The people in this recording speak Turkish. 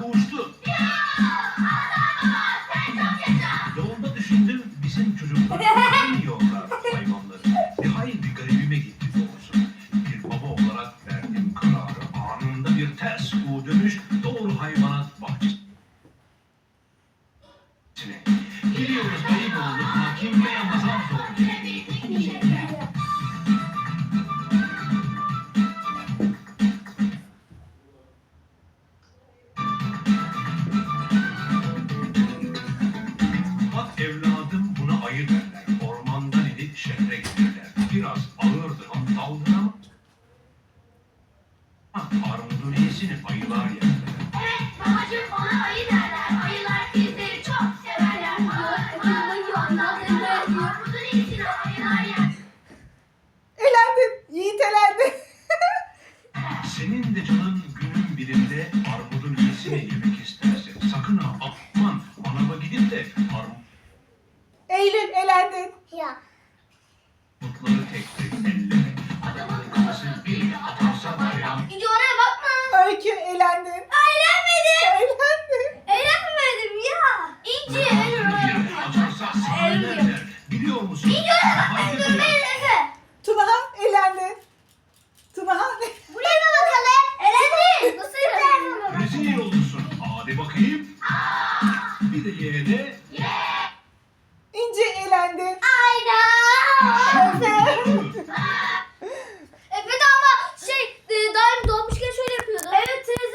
kavuştu. Yolda düşündüm bizim çocuklar yiyorlar hayvanları. Bir hayli bir garibime gitti doğrusu. Bir baba olarak verdiğim kararı anında bir ters U dönüş doğru hayvanat bahçesine. Gidiyoruz ayıp oldu hakim ve Ramazan zor. Ha, Armudun iyisini ayılar yerler. Evet babacığım ona ayı derler. Ayılar çok severler. Armudun iyisini ayılar yer. Elendin. Yiğit elendi. Senin de canın günün birinde armudun iyisini yemek isterse sakın ha aman manava gidip de Eylül elendin. Ya. tek tek elleme. musun? Videoya bakmayın durmayın Efe. Elendi. Tumahan Buraya bakalım. Elendi. Nasıl elendi? Rezil olursun. Hadi bakayım. Bir de yeğene. İnce elendi. Ayda. Efe.